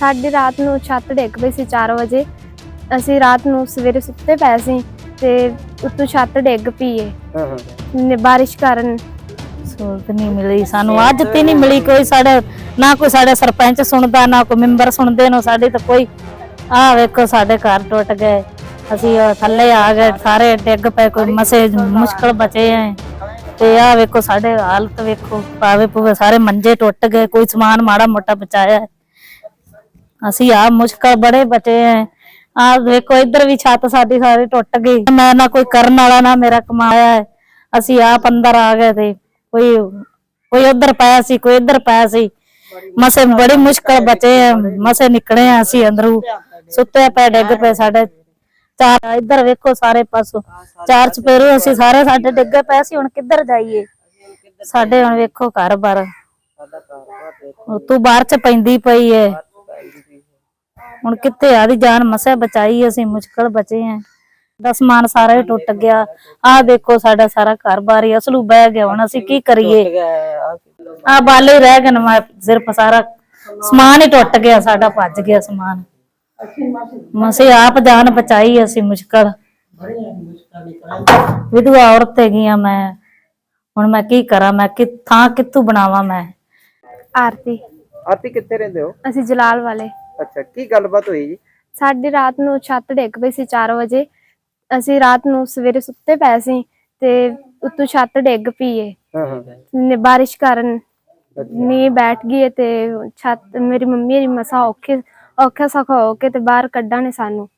ਸਾਡੀ ਰਾਤ ਨੂੰ ਛੱਤ ਡਿੱਗ ਪਈ ਸੀ 4 ਵਜੇ। ਅਸੀਂ ਰਾਤ ਨੂੰ ਸਵੇਰੇ ਸੁੱਤੇ ਪਏ ਸੀ ਤੇ ਉੱਤੋਂ ਛੱਤ ਡਿੱਗ ਪਈ ਏ। ਹਾਂ ਹਾਂ। ਨ- ਬਾਰਿਸ਼ ਕਾਰਨ। ਸਹੂਲਤ ਨਹੀਂ ਮਿਲੀ ਸਾਨੂੰ ਅੱਜ ਤੇ ਨਹੀਂ ਮਿਲੀ ਕੋਈ ਸਾਡੇ ਨਾ ਕੋਈ ਸਾਡੇ ਸਰਪੰਚ ਸੁਣਦਾ ਨਾ ਕੋਈ ਮੈਂਬਰ ਸੁਣਦੇ ਨਾ ਸਾਡੀ ਤਾਂ ਕੋਈ ਆਹ ਵੇਖੋ ਸਾਡੇ ਘਰ ਟੁੱਟ ਗਏ। ਅਸੀਂ ਥੱਲੇ ਆ ਗਏ ਸਾਰੇ ਡਿੱਗ ਪਏ ਕੋਈ ਮਸੇ ਮੁਸ਼ਕਲ ਬਚੇ ਐ। ਤੇ ਆਹ ਵੇਖੋ ਸਾਡੇ ਹਾਲਤ ਵੇਖੋ ਪਾਵੇ ਪੂਵੇ ਸਾਰੇ ਮੰਜੇ ਟੁੱਟ ਗਏ ਕੋਈ ਸਮਾਨ ਮਾੜਾ ਮੋਟਾ ਬਚਾਇਆ। ਅਸੀਂ ਆ ਮੁਸ਼ਕਲ ਬੜੇ ਬਚੇ ਐ। ਆ ਵੇਖੋ ਇੱਧਰ ਵੀ ਛੱਤ ਸਾਡੀ ਸਾਰੀ ਟੁੱਟ ਗਈ। ਮੈਂ ਨਾ ਕੋਈ ਕਰਨ ਵਾਲਾ ਨਾ ਮੇਰਾ ਕਮਾਇਆ ਹੈ ਅਸੀਂ ਆਪ ਅੰਦਰ ਆ ਗਏ ਤੇ ਕੋਈ ਕੋਈ ਉਧਰ ਪਾਇਆ ਸੀ ਕੋਈ ਇੱਧਰ ਪਾਇਆ ਸੀ। ਮਸੇ ਬੜੀ ਮੁਸ਼ਕਲ ਬਚੇ ਐ। ਮਸੇ ਨਿਕਲੇ ਆ ਅਸੀਂ ਅੰਦਰੋਂ। ਸੁੱਤੇ ਪਏ ਡਿੱਗ ਪਏ ਸਾਡੇ। ਚਾਰ ਇੱਧਰ ਵੇਖੋ ਸਾਰੇ ਪਾਸੋਂ। ਚਾਰ ਚਪੇਰੇ ਅਸੀਂ ਸਾਰੇ ਸਾਡੇ ਡਿੱਗੇ ਪਏ ਸੀ ਹੁਣ ਕਿੱਧਰ ਜਾਈਏ? ਸਾਡੇ ਹੁਣ ਵੇਖੋ ਘਰ ਬਾਰ ਤੂੰ ਬਾਹਰ ਚ ਪੈਂਦੀ ਪਈ ਏ ਹੁਣ ਕਿੱਥੇ ਆਦੀ ਜਾਨ ਮਸੇ ਬਚਾਈ ਅਸੀਂ ਮੁਸ਼ਕਲ ਬਚੇ ਆ। ਦਾ ਸਮਾਨ ਸਾਰਾ ਹੀ ਟੁੱਟ ਗਿਆ। ਆਹ ਦੇਖੋ ਸਾਡਾ ਸਾਰਾ ਘਰ ਬਾਰ ਹੀ ਅਸਲੂ ਬਹਿ ਗਿਆ। ਹੁਣ ਅਸੀਂ ਕੀ ਕਰੀਏ? ਆ ਬਾਲੇ ਹੀ ਰਹਿ ਗਏ ਨਵਾਂ ਸਿਰਫ ਸਾਰਾ ਸਮਾਨ ਹੀ ਟੁੱਟ ਗਿਆ ਸਾਡਾ ਭੱਜ ਗਿਆ ਸਮਾਨ। ਮਸੇ ਆਪ ਜਾਨ ਬਚਾਈ ਅਸੀਂ ਮੁਸ਼ਕਲ। ਵਿਧਵਾ ਔਰਤ ਹੈਗੀ ਆ ਮੈਂ। ਹੁਣ ਮੈਂ ਕੀ ਕਰਾਂ? ਮੈਂ ਕਿ ਥਾਂ ਕਿੱਥੋਂ ਬਣਾਵਾਂ ਮੈਂ? ਆਰਤੀ। ਆਰਤੀ ਕਿੱਥੇ ਰਹਿੰਦੇ ਹੋ? ਅਸੀਂ ਜਲਾਲ ਵਾਲੇ। ਅੱਛਾ ਕੀ ਗੱਲਬਾਤ ਹੋਈ ਜੀ? ਸਾਡੀ ਰਾਤ ਨੂੰ ਛੱਤ ਡਿੱਗ ਪਈ ਸੀ 4 ਵਜੇ। ਅਸੀਂ ਰਾਤ ਨੂੰ ਸਵੇਰੇ ਸੁੱਤੇ ਪਏ ਸੀ ਤੇ ਉੱਤੋਂ ਛੱਤ ਡਿੱਗ ਪਈ ਏ। ਹਾਂ ਹਾਂ। ਨ- ਬਾਰਿਸ਼ ਕਾਰਨ ਨੀ ਬੈਠ ਗਈ ਏ ਤੇ ਛੱਤ ਮੇਰੀ ਮੰਮੀ ਜੀ ਮਸਾ ਔਖੇ ਔਖਾ ਸੌਖਾ ਹੋ ਕੇ ਤੇ ਬਾਹਰ ਕੱਢਾਂ ਨੇ ਸਾਨੂੰ।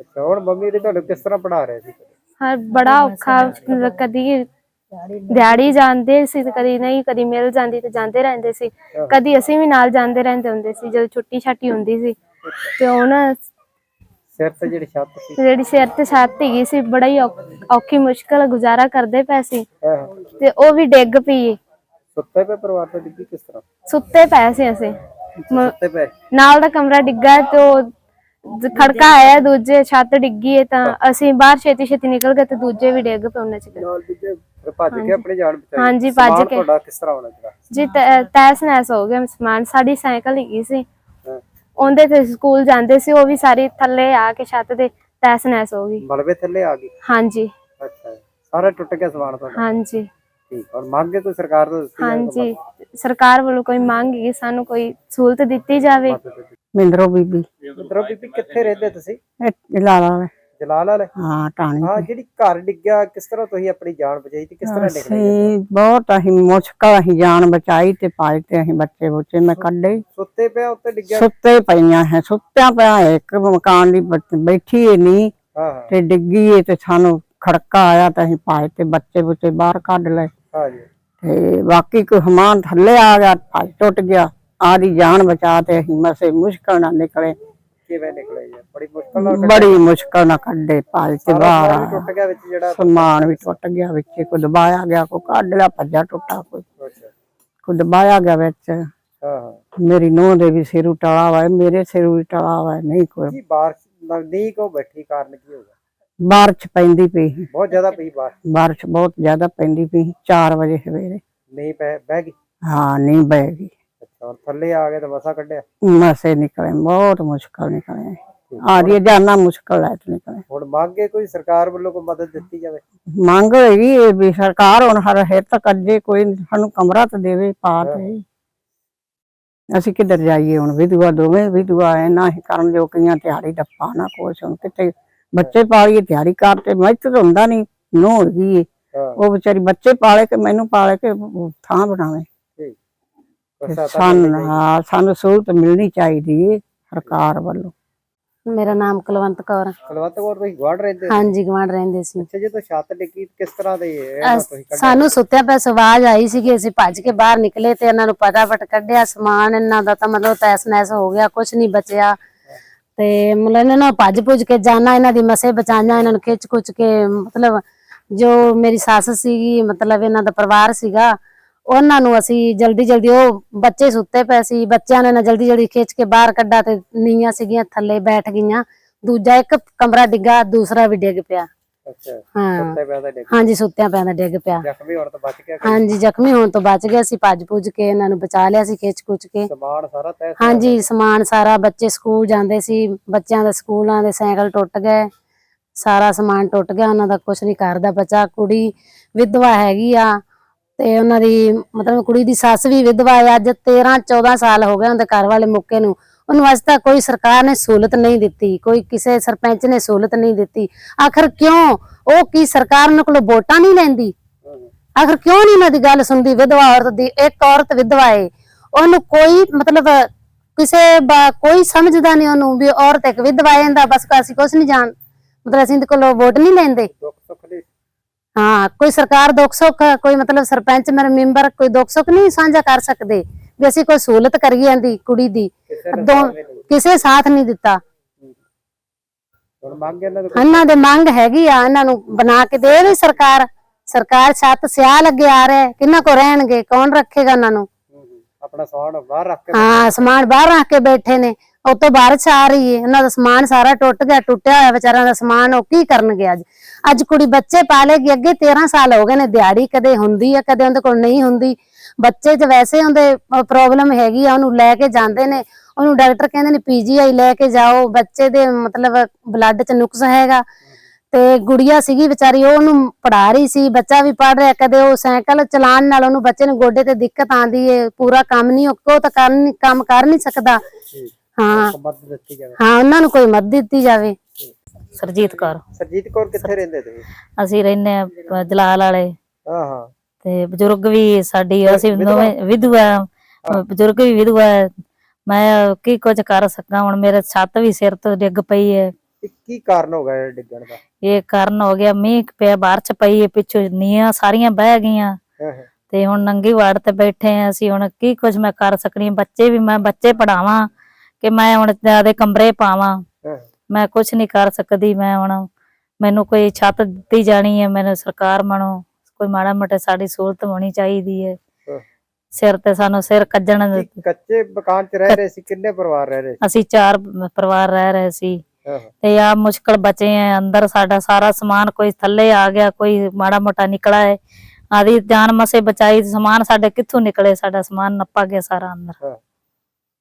ਅੱਛਾ ਹੁਣ ਮੰਮੀ ਦੇ ਤੁਹਾਨੂੰ ਕਿਸ ਤਰ੍ਹਾਂ ਪੜਾ ਰਹੇ ਸੀ? ਹਰ ਬੜਾ ਔਖਾ ਕਦੀ ਦਿਹਾੜੀ ਜਾਂਦੇ ਸੀ ਤੇ ਕਦੀ ਨਹੀਂ ਕਦੀ ਮਿਲ ਜਾਂਦੀ ਤੇ ਜਾਂਦੇ ਰਹਿੰਦੇ ਸੀ। ਕਦੀ ਅਸੀਂ ਵੀ ਨਾਲ ਜਾਂਦੇ ਰਹਿੰਦੇ ਹੁੰਦੇ ਸੀ ਜਦੋਂ ਛੁੱਟੀ ਛਾਟੀ ਹੁੰਦੀ ਸੀ। ਤੇ ਹੁਣ ਸਿਰ ਤੇ ਜਿਹੜੀ ਛੱਤ ਸੀ। ਜਿਹੜੀ ਸਿਰ ਤੇ ਛੱਤ ਹੈਗੀ ਸੀ ਬੜਾ ਹੀ ਔਖ- ਮੁਸ਼ਕਲ ਗੁਜ਼ਾਰਾ ਕਰਦੇ ਪਏ ਸੀ। ਤੇ ਉਹ ਵੀ ਡਿੱਗ ਪਈ ਸੁੱਤੇ ਪਏ ਪਰਿਵਾਰ ਤੋਂ ਡਿੱਗੀ ਕਿਸ ਤਰ੍ਹਾਂ? ਸੁੱਤੇ ਪਏ ਸੀ ਅਸੀਂ। ਮ- ਸੁੱਤੇ ਪਏ। ਨਾਲ ਦਾ ਕਮਰਾ ਡਿੱਗਾ ਤੇ ਉਹ ਖੜਕਾ ਆਇਆ ਦੂਜੇ ਛੱਤ ਡਿੱਗੀ ਹੈ ਤਾਂ ਅਸੀਂ ਬਾਹਰ ਛੇਤੀ ਛੇਤੀ ਨਿਕਲ ਗਏ ਤੇ ਦੂਜੇ ਵੀ ਡਿੱਗ ਪਏ ਉਹਨਾਂ ਚ ਨਾਲ ਦੂਜੇ ਭੱਜ ਕੇ ਆਪਣੀ ਜਾਨ ਬਚਾਈ। ਹਾਂਜੀ, ਭੱਜ ਸਮਾਨ ਕੇ। ਤੁਹਾਡਾ ਕਿਸ ਤਰ੍ਹਾਂ ਹੋਣਾ ਜਿਹੜਾ? ਜੀ ਤੈ- ਤਹਿਸ ਨਹਿਸ ਹੋ ਗਿਆ ਸਮਾਨ। ਸਾਡੀ ਸਾਈਕਲ ਹੈਗੀ ਸੀ। ਹਾਂ। ਉਹਦੇ ਤੇ ਸਕੂਲ ਜਾਂਦੇ ਸੀ ਉਹ ਵੀ ਸਾਰੀ ਥੱਲੇ ਆ ਕੇ ਛੱਤ ਦੇ ਤਹਿਸ ਨਹਿਸ ਹੋ ਗਈ। ਮਲਬੇ ਥੱਲੇ ਆ ਗਈ? ਹਾਂਜੀ। ਅੱਛਾ ਸਾਰਾ ਟੁੱਟ ਗਿਆ ਸਮਾਨ ਤੁਹਾਡਾ? ਹਾਂਜੀ। ਠੀਕ। ਔਰ ਮੰਗ ਕੋਈ ਸਰਕਾਰ ਤੋਂ ਦਿੱਤੀ ਜਾਵੇ ਹਾਂਜੀ। ਸਰਕਾਰ ਵੱਲੋਂ ਕੋਈ ਮੰਗ ਸਾਨੂੰ ਕੋਈ ਸਹੂਲਤ ਦਿੱਤੀ ਜਾਵੇ। ਮਿੰਦਰੋ ਬੀਬੀ। ਮਿੱਤਰੋ ਬੀਬੀ ਕਿੱਥੇ ਰਹਿੰਦੇ ਤੁਸੀਂ? ਇਹ ਲਾਲਾ ਵਾਲੇ ਜਲਾਲ ਵਾਲੇ ਹਾਂ ਟਾਣੀ ਹਾਂ ਜਿਹੜੀ ਘਰ ਡਿੱਗਿਆ ਕਿਸ ਤਰ੍ਹਾਂ ਤੁਸੀਂ ਆਪਣੀ ਜਾਨ ਬਚਾਈ ਤੇ ਕਿਸ ਤਰ੍ਹਾਂ ਨਿਕਲੇ ਅਸੀਂ ਬਹੁਤ ਅਸੀਂ ਮੁਸ਼ਕਲ ਅਸੀਂ ਜਾਨ ਬਚਾਈ ਤੇ ਪਾਈ ਤੇ ਅਸੀਂ ਬੱਚੇ ਬੁੱਚੇ ਮੈਂ ਕੱਢੇ। ਸੁੱਤੇ ਪਿਆ ਉੱਤੇ ਡਿੱਗਿਆ? ਸੁੱਤੇ ਪਈਆਂ ਹੈ ਸੁੱਤਿਆਂ ਪਿਆ ਇੱਕ ਮਕਾਨ ਦੀ ਬੈਠੀ ਏ ਨਹੀਂ। ਤੇ ਡਿੱਗੀ ਏ ਤੇ ਸਾਨੂੰ ਖੜਕਾ ਆਇਆ ਤਾਂ ਅਸੀਂ ਪਾਏ ਤੇ ਬੱਚੇ ਬੁੱਚੇ ਬਾਹਰ ਕੱਢ ਲਏ। ਹਾਂ ਜੀ। ਤੇ ਬਾਕੀ ਕੋਈ ਹਮਾਨ ਥੱਲੇ ਆ ਗਿਆ ਟੁੱਟ ਗਿਆ। ਆਦੀ ਜਾਨ ਬਚਾ ਤੇ ਅਸੀਂ ਮਸੇ ਮੁਸ਼ਕਲ ਨਾਲ ਨਿਕਲੇ। ਕਿਵੇਂ ਨਿਕਲੇ ਜੀ ਬੜੀ ਮੁਸ਼ਕਲ ਨਾਲ ਬੜੀ ਮੁਸ਼ਕਲ ਨਾਲ ਕੱਢੇ ਪਾਏ ਤੇ ਬਾਹਰ ਸਮਾਨ ਵੀ ਟੁੱਟ ਗਿਆ ਵਿੱਚ ਜਿਹੜਾ ਸਮਾਨ ਵੀ ਟੁੱਟ ਗਿਆ ਵਿੱਚ ਕੋ ਦਬਾਇਆ ਗਿਆ ਕੋ ਕੱਢ ਲਿਆ ਭੱਜਾ ਟੁੱਟਾ ਕੋਈ। ਅੱਛਾ। ਕੋ ਦਬਾਇਆ ਗਿਆ ਵਿੱਚ। ਹਾਂ ਹਾਂ। ਮੇਰੀ ਨੂੰਹ ਦੇ ਵੀ ਸਿਰ ਉਟਾਲਾ ਵਾ ਮੇਰੇ ਸਿਰ ਵੀ ਟਾਲਾ ਵਾ ਨਹੀਂ ਕੋਈ। ਜੀ ਬਾਰਿਸ਼ ਨਜ਼ਦੀਕ ਉਹ ਬੈਠੀ ਕਾਰਨ ਕੀ ਹੋਗਾ ਬਾਰਿਸ਼ ਪੈਂਦੀ ਪਈ ਸੀ। ਬਹੁਤ ਜ਼ਿਆਦਾ ਪਈ ਬਾਰਿਸ਼। ਬਾਰਿਸ਼ ਬਹੁਤ ਜ਼ਿਆਦਾ ਪੈਂਦੀ ਪਈ 4 ਵਜੇ ਸਵੇਰੇ। ਨਹੀਂ ਪੈ ਬਹਿ ਗਈ? ਹਾਂ ਨਹੀਂ ਬੈਗੀ ਅੱਛਾ ਹੁਣ ਥੱਲੇ ਆ ਗਏ ਤਾਂ ਮਸਾ ਕੱਢਿਆ? ਮਸੇ ਨਿਕਲੇ ਬਹੁਤ ਮੁਸ਼ਕਲ ਨਿਕਲੇ। ਆ ਰਹੀ ਜਾਨਾ ਮੁਸ਼ਕਲ ਹੈ ਤੇ ਨਿਕਲੇ। ਹੁਣ ਮੰਗੇ ਕੋਈ ਸਰਕਾਰ ਵੱਲੋਂ ਕੋਈ ਮਦਦ ਦਿੱਤੀ ਜਾਵੇ? ਮੰਗ ਇਹ ਵੀ ਸਰਕਾਰ ਹੁਣ ਹਰ ਹਿੱਤ ਤੱਕ ਅੱਜੇ ਕੋਈ ਸਾਨੂੰ ਕਮਰਾ ਤਾਂ ਦੇਵੇ ਪਾ ਤੇ ਅਸੀਂ ਕਿੱਧਰ ਜਾਈਏ ਹੁਣ ਵਿਧਵਾ ਦੋਵੇਂ ਵਿਧਵਾ ਐ ਨਾ ਹੀ ਕਰਨ ਜੋ ਕਈਆਂ ਤਿਹਾੜੀ ਡੱਪਾ ਨਾ ਕੁਛ। ਹੁਣ ਕਿਤੇ ਬੱਚੇ ਪਾਲੀਏ ਤਿਹਾੜੀ ਕਰਤੇ ਮੈਂ ਤਾਂ ਹੁੰਦਾ ਨਹੀਂ ਨੋ ਗਈ ਉਹ ਵਿਚਾਰੀ ਬੱਚੇ ਪਾਲੇ ਕੇ ਮੈਨੂੰ ਪਾਲੇ ਕੇ ਥਾਂ ਬਣਾਵੇ। ਤੇ ਤਾਂ ਸਾਨੂੰ ਹਾਂ ਸਾਨੂੰ ਸਹੂਲਤ ਮਿਲਣੀ ਚਾਹੀਦੀ ਸਰਕਾਰ ਵੱਲੋਂ। ਮੇਰਾ ਨਾਮ ਕੁਲਵੰਤ ਕੌਰ ਆ। ਕਲਵੰਤ ਕੌਰ ਤੁਸੀਂ ਗਵਾੜ ਰਹਿੰਦੇ ਹੋ? ਹਾਂਜੀ ਗਵਾਂਢ ਰਹਿੰਦੇ ਸੀ। ਅੱਛਾ ਜਦੋਂ ਛੱਤ ਡਿੱਗੀ ਕਿਸ ਤਰ੍ਹਾਂ ਦੇ ਸਾਨੂੰ ਸੁੱਤਿਆਂ ਪੈ ਆਵਾਜ਼ ਆਈ ਸੀ ਕਿ ਅਸੀਂ ਭੱਜ ਕੇ ਬਾਹਰ ਨਿਕਲੇ ਤੇ ਇਹਨਾਂ ਨੂੰ ਫਟਾਫਟ ਕੱਢਿਆ ਸਮਾਨ ਇਹਨਾਂ ਦਾ ਤਾਂ ਮਤਲਬ ਤੈਸ ਨੈਸ ਹੋ ਗਿਆ ਕੁਝ ਨਹੀਂ ਬਚਿਆ। ਤੇ ਮਤਲਬ ਇਹਨਾਂ ਨੂੰ ਭੱਜ ਭੁੱਜ ਕੇ ਜਾਣਾ ਇਹਨਾਂ ਦੀ ਮਸੇ ਬਚਾਈਆਂ ਇਹਨਾਂ ਨੂੰ ਖਿੱਚ ਖੁੱਚ ਕੇ ਮਤਲਬ ਜੋ ਮੇਰੀ ਸੱਸ ਸੀਗੀ ਮਤਲਬ ਇਹਨਾਂ ਦਾ ਪਰਿਵਾਰ ਸੀਗਾ ਉਹਨਾਂ ਨੂੰ ਅਸੀਂ ਜਲਦੀ ਜਲਦੀ ਉਹ ਬੱਚੇ ਸੁੱਤੇ ਪਏ ਸੀ ਬੱਚਿਆਂ ਨੇ ਨਾ ਜਲਦੀ ਜਲਦੀ ਖਿੱਚ ਕੇ ਬਾਹਰ ਕੱਢਾ ਤੇ ਨੀਆਂ ਸੀਗੀਆਂ ਥੱਲੇ ਬੈਠ ਗਈਆਂ। ਦੂਜਾ ਇੱਕ ਕਮਰਾ ਡਿੱਗਾ ਦੂਸਰਾ ਵੀ ਡਿੱਗ ਪਿਆ। ਅੱਛਾ ਪਿਆ ਡਿੱਗ ਹਾਂਜੀ ਸੁੱਤਿਆਂ ਪਿਆ ਦਾ ਡਿੱਗ ਪਿਆ। ਜ਼ਖਮੀ ਹੋਣ ਤੋਂ ਬਚ ਗਿਆ ਕੋਈ? ਹਾਂਜੀ ਜ਼ਖਮੀ ਹੋਣ ਤੋਂ ਬਚ ਗਿਆ ਸੀ ਭੱਜ ਭੁੱਜ ਕੇ ਇਹਨਾਂ ਨੂੰ ਬਚਾ ਲਿਆ ਸੀ ਖਿੱਚ ਕੁਚ ਕੇ। ਸਮਾਨ ਸਾਰਾ ਤੈਅ ਹਾਂਜੀ ਸਮਾਨ ਸਾਰਾ ਬੱਚੇ ਸਕੂਲ ਜਾਂਦੇ ਸੀ ਬੱਚਿਆਂ ਦੇ ਸਕੂਲਾਂ ਦੇ ਸਾਈਕਲ ਟੁੱਟ ਗਏ। ਸਾਰਾ ਸਮਾਨ ਟੁੱਟ ਗਿਆ ਉਹਨਾਂ ਦਾ ਕੁਝ ਨਹੀਂ ਕਰਦਾ ਬੱਚਾ ਕੁੜੀ ਵਿਧਵਾ ਹੈਗੀ ਆ। ਤੇ ਉਹਨਾਂ ਦੀ ਮਤਲਬ ਕੁੜੀ ਦੀ ਸੱਸ ਵੀ ਵਿਧਵਾ ਹੈ ਅੱਜ 13 14 ਸਾਲ ਹੋ ਗਏ ਉਹਦੇ ਘਰ ਵਾਲੇ ਮੁੱਕੇ ਨੂੰ। ਉਹਨੂੰ ਅੱਜ ਤੱਕ ਕੋਈ ਸਰਕਾਰ ਨੇ ਸਹੂਲਤ ਨਹੀਂ ਦਿੱਤੀ, ਕੋਈ ਕਿਸੇ ਸਰਪੰਚ ਨੇ ਸਹੂਲਤ ਨਹੀਂ ਦਿੱਤੀ। ਆਖਰ ਕਿਉਂ? ਉਹ ਕੀ ਸਰਕਾਰ ਉਹਨਾਂ ਕੋਲੋਂ ਵੋਟਾਂ ਨਹੀਂ ਲੈਂਦੀ? ਆਖਰ ਕਿਉਂ ਨਹੀਂ ਉਹਨਾਂ ਦੀ ਗੱਲ ਸੁਣਦੀ? ਵਿਧਵਾ ਔਰਤ ਦੀ, ਇੱਕ ਔਰਤ ਵਿਧਵਾ ਏ। ਉਹਨੂੰ ਕੋਈ ਮਤਲਬ ਕਿਸੇ ਕੋਈ ਸਮਝਦਾ ਨਹੀਂ ਉਹਨੂੰ ਵੀ ਔਰਤ ਇੱਕ ਵਿਧਵਾ ਏ ਦਾ ਬਸ ਅਸੀਂ ਕੁਝ ਨਹੀਂ ਜਾਣ ਮਤਲਬ ਅਸੀਂ ਇਹਦੇ ਕੋਲੋਂ ਵੋਟ ਨਹੀਂ ਲੈਂਦੇ। ਹਾਂ ਕੋਈ ਸਰਕਾਰ ਦੁੱਖ ਸੁੱਖ ਕੋਈ ਮਤਲਬ ਸਰਪੰਚ ਮੇਰੇ ਮੈਂਬਰ ਕੋਈ ਦੁੱਖ ਸੁੱਖ ਨਹੀਂ ਸਾਂਝਾ ਕਰ ਸਕਦੇ। ਵੀ ਅਸੀਂ ਕੋਈ ਸਹੂਲਤ ਕਰੀਏ ਇਹਦੀ ਕੁੜੀ ਦੀ। ਦੋ-। ਕਿਸੇ ਸਾਥ ਨਹੀਂ ਦਿੱਤਾ। ਹੁਣ ਮੰਗ ਇਹਨਾਂ ਦੇ ਇਹਨਾਂ ਦੇ ਮੰਗ ਹੈਗੀ ਆ ਇਹਨਾਂ ਨੂੰ ਬਣਾ ਕੇ ਦੇ ਵੀ ਸਰਕਾਰ। ਸਰਕਾਰ ਛੱਤ ਸਿਆ ਲੱਗੇ ਆ ਰਿਹਾ ਕਿੰਨਾ ਕੋ ਰਹਿਣਗੇ ਕੌਣ ਰੱਖੇਗਾ ਉਹਨਾਂ ਨੂੰ? ਆਪਣਾ ਸਮਾਨ ਬਾਹਰ ਰੱਖ ਕੇ ਹਾਂ ਸਮਾਨ ਬਾਹਰ ਰੱਖ ਕੇ ਬੈਠੇ ਨੇ। ਉਤੋਂ ਬਾਰਿਸ਼ ਆ ਰਹੀ ਹੈ ਉਹਨਾਂ ਦਾ ਸਮਾਨ ਸਾਰਾ ਟੁੱਟ ਗਿਆ, ਟੁੱਟਿਆ ਹੋਇਆ ਵਿਚਾਰਿਆਂ ਦਾ ਸਮਾਨ, ਉਹ ਕੀ ਕਰਨਗੇ ਅੱਜ? ਅੱਜ ਕੁੜੀ ਬੱਚੇ ਪਾਲੇਗੀ ਅੱਗੇ 13 ਸਾਲ ਹੋ ਗਏ ਨੇ, ਦਿਹਾੜੀ ਕਦੇ ਹੁੰਦੀ ਹੈ ਕਦੇ ਉਹਦੇ ਕੋਲ ਨਹੀਂ ਹੁੰਦੀ। ਬੱਚੇ 'ਚ ਵੈਸੇ ਉਹਦੇ ਪ੍ਰੋਬਲਮ ਹੈਗੀ ਆ, ਉਹਨੂੰ ਲੈ ਕੇ ਜਾਂਦੇ ਨੇ। ਉਹਨੂੰ ਡਾਕਟਰ ਕਹਿੰਦੇ ਨੇ ਪੀਜੀਆਈ ਲੈ ਕੇ ਜਾਓ, ਬੱਚੇ ਦੇ ਮਤਲਬ ਬਲੱਡ 'ਚ ਨੁਕਸ ਹੈਗਾ। ਤੇ ਗੁੜੀਆ ਸੀਗੀ ਵਿਚਾਰੀ, ਉਹ ਉਹਨੂੰ ਪੜਾ ਰਹੀ ਸੀ, ਬੱਚਾ ਵੀ ਪੜ ਰਿਹਾ, ਕਦੇ ਉਹ ਸਾਈਕਲ ਚਲਾਉਣ ਨਾਲ ਉਹਨੂੰ ਬੱਚੇ ਨੂੰ ਗੋਡੇ ਤੇ ਦਿੱਕਤ ਆਂਦੀ ਏ, ਪੂਰਾ ਕੰਮ ਨਹੀਂ, ਉਹ ਤਾਂ ਕਰ ਕੰਮ ਕਰ ਨਹੀਂ ਸਕਦਾ। ਹਾਂ। ਮਦਦ ਦਿੱਤੀ ਜਾਵੇ। ਹਾਂ ਉਹਨਾਂ ਨੂੰ ਕੋਈ ਮਦਦ ਦਿੱਤੀ ਜਾਵੇ। ਸਰਜੀਤ ਕੌਰ। ਸਰਜੀਤ ਕੌਰ ਕਿੱਥੇ ਰਹਿੰਦੇ ਤੁਸੀਂ? ਅਸੀਂ ਰਹਿੰਦੇ ਆ ਜਲਾਲ ਵਾਲੇ। ਹਾਂ ਹਾਂ। ਤੇ ਬਜ਼ੁਰਗ ਵੀ ਸਾਡੀ ਅਸੀਂ ਦੋਵੇਂ ਵਿਧਵਾ ਬਜ਼ੁਰਗ ਵੀ ਵਿਧਵਾ। ਮੈਂ ਕੀ ਕੁਝ ਕਰ ਸਕਾਂ? ਹੁਣ ਮੇਰੇ ਛੱਤ ਵੀ ਸਿਰ ਤੋਂ ਡਿੱਗ ਪਈ ਹੈ। ਕੀ ਕਾਰਨ ਹੋ ਗਿਆ ਡਿੱਗਣ ਦਾ? ਇਹ ਕਾਰਨ ਹੋ ਗਿਆ ਮੀਂਹ ਪਿਆ ਬਾਰਿਸ਼ ਪਈ ਹੈ ਪਿੱਛੋਂ ਨੀਆਂ ਸਾਰੀਆਂ ਬਹਿ ਗਈਆਂ। ਤੇ ਹੁਣ ਨੰਗੀ ਵਾੜ ਤੇ ਬੈਠੇ ਆ ਅਸੀਂ। ਹੁਣ ਕੀ ਕੁਝ ਮੈਂ ਕਰ ਸਕਣੀ ਬੱਚੇ ਵੀ ਮੈਂ ਬੱਚੇ ਪੜਾਵਾਂ ਕਿ ਮੈਂ ਹੁਣ ਜਿਆਦੇ ਕਮਰੇ ਪਾਵਾਂ। ਮੈਂ ਕੁਝ ਨਹੀਂ ਕਰ ਸਕਦੀ ਮੈਂ ਹੁਣ ਮੈਨੂੰ ਕੋਈ ਛੱਤ ਦਿੱਤੀ ਜਾਣੀ ਹੈ ਮੈਨੂੰ ਸਰਕਾਰ ਮਨੋਂ ਕੋਈ ਮਾੜਾ ਮੋਟਾ ਸਾਡੀ ਸਹੂਲਤ ਹੋਣੀ ਚਾਹੀਦੀ ਹੈ। ਸਿਰ ਤੇ ਸਾਨੂੰ ਸਿਰ ਕੱਜਣ ਕੱਚੇ ਮਕਾਨ 'ਚ ਰਹਿ ਰਹੇ ਸੀ ਕਿੰਨੇ ਪਰਿਵਾਰ ਰਹਿ ਰਹੇ ਅਸੀਂ ਚਾਰ ਪਰਿਵਾਰ ਰਹਿ ਰਹੇ ਸੀ। ਤੇ ਆ ਮੁਸ਼ਕਲ ਬਚੇ ਆ ਅੰਦਰ ਸਾਡਾ ਸਾਰਾ ਸਮਾਨ ਕੋਈ ਥੱਲੇ ਆ ਗਿਆ ਕੋਈ ਮਾੜਾ ਮੋਟਾ ਨਿਕਲਾ ਹੈ। ਆਦੀ ਜਾਨ ਮਸੇ ਬਚਾਈ ਸਮਾਨ ਸਾਡੇ ਕਿੱਥੋਂ ਨਿਕਲੇ ਸਾਡਾ ਸਮਾਨ ਨੱਪਾ ਗਿਆ ਸਾਰਾ ਅੰਦਰ।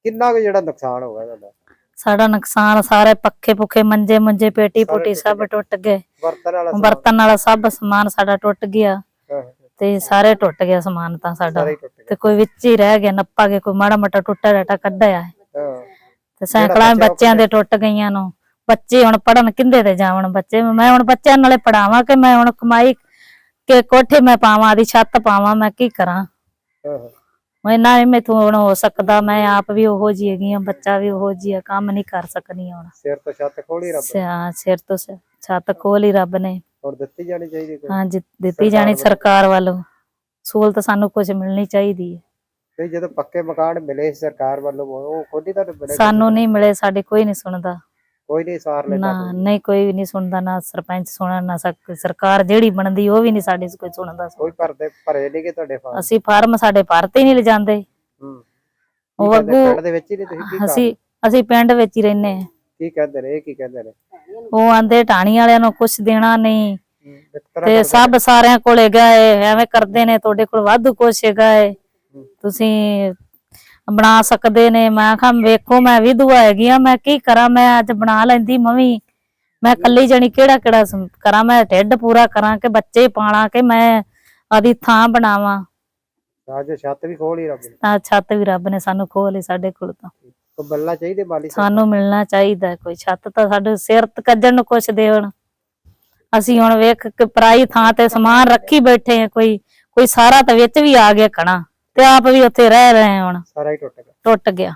ਕਿੰਨਾ ਕੁ ਜਿਹੜਾ ਨੁਕਸਾਨ ਹੋ ਗਿਆ ਤੁਹਾਡਾ? ਸਾਡਾ ਨੁਕਸਾਨ ਸਾਰੇ ਪੱਖੇ ਪੁੱਖੇ ਮੰਜੇ ਮੰਜੇ ਪੇਟੀ ਸਾਰੇ ਪੁੱਟੀ ਸਭ। ਟੁੱਟ ਗਏ। ਬਰਤਨ ਵਾਲਾ ਸਮਾਨ? ਬਰਤਨ ਵਾਲਾ ਸਭ ਸਮਾਨ ਸਾਡਾ ਟੁੱਟ ਗਿਆ। ਹਾਂ, ਹਾਂ। ਤੇ ਸਾਰੇ ਟੁੱਟ ਗਿਆ ਸਮਾਨ ਤਾਂ ਸਾਡਾ। ਸਾਰੇ ਹੀ ਟੁੱਟ ਗਏ। ਤੇ ਕੋਈ ਵਿੱਚ ਹੀ ਰਹਿ ਗਿਆ ਨੱਪਾ ਗਿਆ ਕੋਈ ਮਾੜਾ ਮੋਟਾ ਟੁੱਟਾ ਡਾਟਾ ਕੱਢਿਆ ਹੈ ਹਾਂ। ਤੇ ਸਾਈਕਲਾਂ ਬਚਿਆ ਉਹ ਬੱਚਿਆਂ ਦੇ ਟੁੱਟ ਗਈਆਂ ਨੂੰ। ਬੱਚੇ ਹੁਣ ਪੜਨ ਕਿੰਦੇ ਤੇ ਜਾਵਣ ਬੱਚੇ? ਮੈਂ ਹੁਣ ਬੱਚਿਆਂ ਨਾਲੇ ਪੜਾਵਾਂ ਕਿ ਮੈਂ ਹੁਣ ਕਮਾਈ ਕੇ ਕੋਠੇ ਮੈਂ ਪਾਵਾਂ ਆਦੀ ਛੱਤ ਪਾਵਾਂ ਮੈਂ ਕੀ ਕਰਾਂ? ਹਾਂ, ਹਾਂ। ਮੈਂ ਨਾ ਹੀ ਮੈਥੋਂ ਹੁਣ ਹੋ ਸਕਦਾ ਮੈਂ ਆਪ ਵੀ ਉਹੋ ਜਿਹੀ ਹੈਗੀ ਆ ਬੱਚਾ ਵੀ ਉਹੋ ਜਿਹੀ ਆ ਕੰਮ ਨਹੀਂ ਕਰ ਸਕਨੀ ਹੁਣ। ਸਿਰ ਤੋਂ ਛੱਤ ਖੋਲੀ ਰੱਬ ਸਿਆ- ਸਿਰ ਤੋਂ ਸਿ- ਛੱਤ ਖੋਲ ਹੀ ਰੱਬ ਨੇ। ਹੁਣ ਦਿੱਤੀ ਜਾਣੀ ਚਾਹੀਦੀ ਕੋਈ? ਹਾਂਜੀ ਦਿੱਤੀ ਸਰਕਾਰ ਜਾਣੀ। ਸਰਕਾਰ ਵੱਲੋਂ। ਸਹੂਲਤ ਸਾਨੂੰ ਕੁਝ ਮਿਲਣੀ ਚਾਹੀਦੀ ਹੈ। ਤੇ ਜਦੋਂ ਪੱਕੇ ਮਕਾਨ ਮਿਲੇ ਸੀ ਸਰਕਾਰ ਵੱਲੋਂ ਉਹ ਖੁਦ ਹੀ ਤੁਹਾਨੂੰ ਮਿਲੇ ਸਾਨੂੰ ਨਹੀਂ ਮਿਲੇ ਸਾਡੇ ਕੋਈ ਨਹੀਂ ਸੁਣਦਾ। ਕੋਈ ਨਹੀਂ ਸਾਰ ਲੈਂਦਾ ਨਾ ਨਹੀਂ ਕੋਈ ਵੀ ਨਹੀਂ ਸੁਣਦਾ ਨਾ ਸਰਪੰਚ ਸੁਣਨ ਨਾ ਸਕ- ਸਰਕਾਰ ਜਿਹੜੀ ਬਣਦੀ ਉਹ ਵੀ ਨਹੀਂ ਸਾਡੇ ਕੋਈ ਸੁਣਦਾ। ਕੋਈ ਭਰਦੇ ਭਰੇ ਨਹੀਂ ਕਿ ਤੁਹਾਡੇ ਫਾਰਮ। ਅਸੀਂ ਫਾਰਮ ਸਾਡੇ ਭਰਤੇ ਹੀ ਨਹੀਂ ਲਿਜਾਂਦੇ। ਹੂੰ। ਉਹ ਅੱਗੋਂ ਪਿੰਡ ਦੇ ਵਿੱਚ ਹੀ ਨਹੀਂ ਤੁਸੀਂ ਕੀ ਕਰ- ਅਸੀਂ ਅਸੀਂ ਪਿੰਡ ਵਿੱਚ ਹੀ ਰਹਿੰਦੇ ਹਾਂ। ਕੀ ਕਹਿੰਦੇ ਨੇ ਇਹ ਕੀ ਕਹਿੰਦੇ ਨੇ? ਉਹ ਆਂਦੇ ਢਾਣੀ ਵਾਲਿਆਂ ਨੂੰ ਕੁਝ ਦੇਣਾ ਨਹੀਂ। ਤੇ ਸਭ ਸਾਰਿਆਂ ਕੋਲੇ ਗਏ ਐਵੇਂ ਕਰਦੇ ਨੇ ਤੁਹਾਡੇ ਕੋਲ ਵਾਧੂ ਕੁਛ ਹੈਗਾ ਹੈ। ਤੁਸੀਂ ਬਣਾ ਸਕਦੇ ਨੇ। ਮੈਂ ਕਿਹਾ ਵੇਖੋ ਮੈਂ ਵਿਧਵਾ ਹੈਗੀ ਆ ਮੈਂ ਕੀ ਕਰਾਂ? ਮੈਂ ਅੱਜ ਬਣਾ ਲੈਂਦੀ ਮਵੀ। ਮੈਂ ਕੱਲੀ ਜਣੀ ਕਿਹੜਾ ਕਿਹੜਾ ਕਰਾਂ? ਮੈਂ ਢਿੱਡ ਪੂਰਾ ਕਰਾਂ ਕਿ ਬੱਚੇ ਪਾਲਾਂ ਕਿ ਮੈਂ ਆਦੀ ਥਾਂ ਬਣਾਵਾਂ। ਅੱਜ ਛੱਤ ਵੀ ਖੋਲੀ ਰੱਬ ਨੇ। ਤਾਂ ਛੱਤ ਵੀ ਰੱਬ ਨੇ ਸਾਨੂੰ ਖੋਲੀ ਸਾਡੇ ਕੋਲ ਤਾਂ। ਕੋਈ ਬੱਲਾ ਚਾਹੀਦੇ ਸਾਹਿਬ? ਸਾਨੂੰ ਮਿਲਣਾ ਚਾਹੀਦਾ ਕੋਈ ਛੱਤ ਤਾਂ ਸਾਡੇ ਸਿਰ ਤੇ ਕੱਜਣ ਨੂੰ ਕੁਛ ਦੇਣ ਅਸੀਂ ਹੁਣ ਵੇਖ ਕਿ ਪਰਾਈ ਥਾਂ ਤੇ ਸਮਾਨ ਰੱਖੀ ਬੈਠੇ ਆ ਕੋਈ ਕੋਈ ਸਾਰਾ ਤਾਂ ਵਿੱਚ ਵੀ ਆ ਗਿਆ ਕਣਾ। ਤੇ ਆਪ ਵੀ ਉੱਥੇ ਰਹਿ ਰਹੇ ਹੁਣ। ਸਾਰਾ ਹੀ ਟੁੱਟ ਗਿਆ। ਟੁੱਟ ਗਿਆ।